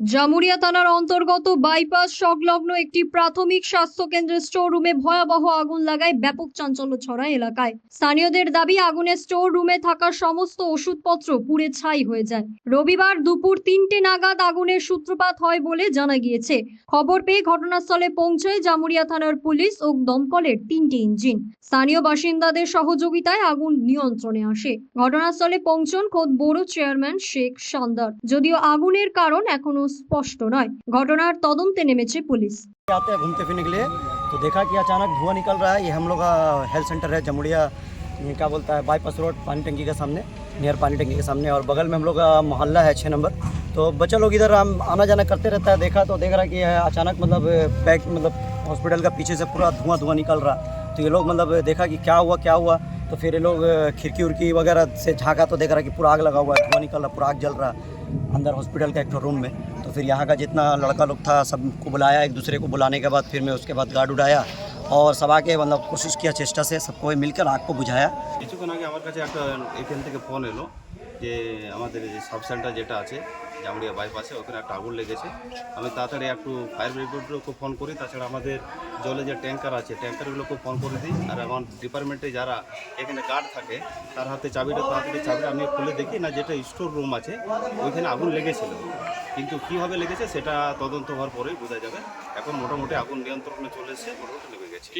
জামুরিয়া থানার অন্তর্গত বাইপাস সংলগ্ন একটি প্রাথমিক স্বাস্থ্য কেন্দ্রের স্টোর রুমে ভয়াবহ আগুন লাগায় ব্যাপক চাঞ্চল্য ছড়ায় এলাকায়। স্থানীয়দের দাবি আগুনের স্টোর রুমে থাকা সমস্ত ওষুধপত্র পুড়ে ছাই হয়ে যায়। রবিবার দুপুর তিনটে নাগাদ আগুনের সূত্রপাত হয় বলে জানা গিয়েছে। খবর পেয়ে ঘটনাস্থলে পৌঁছয় জামুরিয়া থানার পুলিশ ও দমকলের তিনটি ইঞ্জিন। স্থানীয় বাসিন্দাদের সহযোগিতায় আগুন নিয়ন্ত্রণে আসে। ঘটনাস্থলে পৌঁছন খোদ বড় চেয়ারম্যান শেখ সান্দার। যদিও আগুনের কারণ এখনও স্পষ্ট নয় ঘটনার তদন্তে নেমেছে পুলিশ आते हैं घूमते फिरने के लिए तो देखा कि अचानक धुआं निकल रहा है ये हम लोग का हेल्थ सेंटर है जमुड़िया ये क्या बोलता है बाईपास रोड पानी टंकी के सामने नियर पानी टंकी के सामने और बगल में हम लोग का मोहल्ला है छः नंबर तो बच्चा लोग इधर हम आना जाना करते रहता है देखा तो देख रहा कि ये अचानक मतलब बैक मतलब हॉस्पिटल का पीछे से पूरा धुआं धुआं निकल रहा तो ये लोग मतलब देखा कि क्या हुआ क्या हुआ तो फिर ये लोग खिड़की उड़की वगैरह से झाँका तो देख रहा कि पूरा आग लगा हुआ है धुआं निकल रहा पूरा आग जल रहा अंदर हॉस्पिटल का एक ठो रूम में तो फिर यहाँ का जितना लड़का लोग था सबको बुलाया एक दूसरे को बुलाने के बाद फिर मैं उसके बाद गार्ड उड़ाया और सब आके मतलब कोशिश किया चेष्टा से सबको मिलकर आग को बुझाया কিছুক্ষণ আগে আমার কাছে একটা এখান থেকে ফোন এলো যে আমাদের যে সাব সেন্টার যেটা আছে জামুড়িয়া বাইপাসে ওখানে একটা আগুন লেগেছে। আমি তাড়াতাড়ি একটু ফায়ার ব্রিগেডকে ফোন করি, তাছাড়া আমাদের জলে যে ট্যাঙ্কার আছে ট্যাঙ্কারগুলোকে ফোন করে দিই। আর আমার ডিপার্টমেন্টে যারা এখানে গার্ড থাকে, তার হাতে চাবিটা তাড়াতাড়ি চাবিটা আমি খুলে দেখি না, যেটা স্টোর রুম আছে, ওইখানে আগুন লেগেছিল। কিন্তু কীভাবে লেগেছে, সেটা তদন্ত হওয়ার পরেই বোঝা যাবে। এখন মোটামুটি আগুন নিয়ন্ত্রণে চলে এসেছে, মোটামুটি লেগে গেছে।